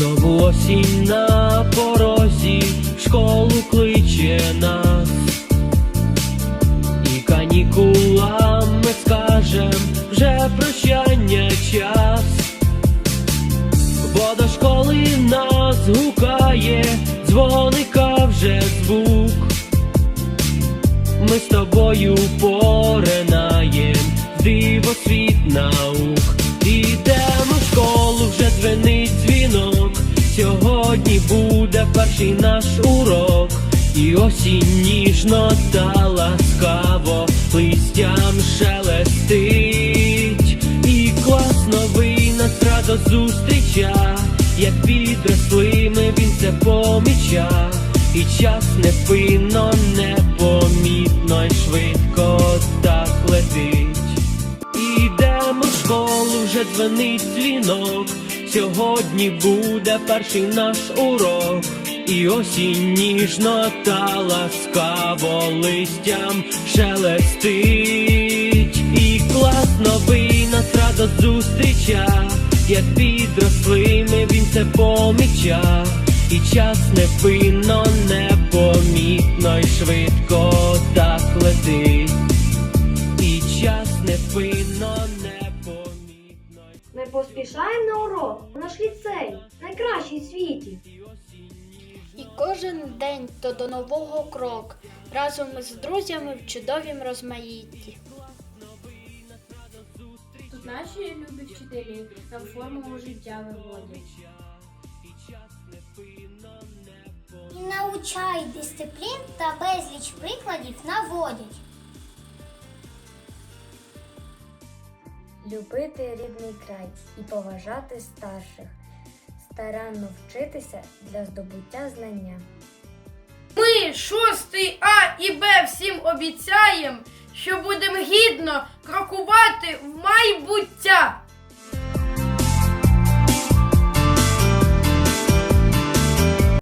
Знову осінь на порозі, в школу кличе нас, і канікулам ми скажем вже прощання час, бо до школи нас гукає, дзвоника вже звук. Ми з тобою поринаєм в диво світ наук. Сьогодні буде перший наш урок. І осінь ніжно та ласкаво листям шелестить. І клас новий нас радо зустріча, як підросли ми він це поміча. І час невпинно, непомітно й швидко так летить. Ідемо в школу, вже дзвенить дзвінок. Сьогодні буде перший наш урок. І осінь ніжно та ласкаво листям шелестить. І клас новий нас радо зустріча, як підросли ми він це поміча. І час невпинно, непомітно й швидко так поспішаємо на урок. Наш ліцей найкращий в світі. І кожен день то до нового крок, разом із друзями в чудовім розмаїтті. Тут наші любі вчителі нам формулу життя виводять. І научай дисциплін та безліч прикладів наводять. Любити рідний край і поважати старших, старанно вчитися для здобуття знання. Ми, шостий А і Б, всім обіцяєм, що будемо гідно крокувати в майбуття.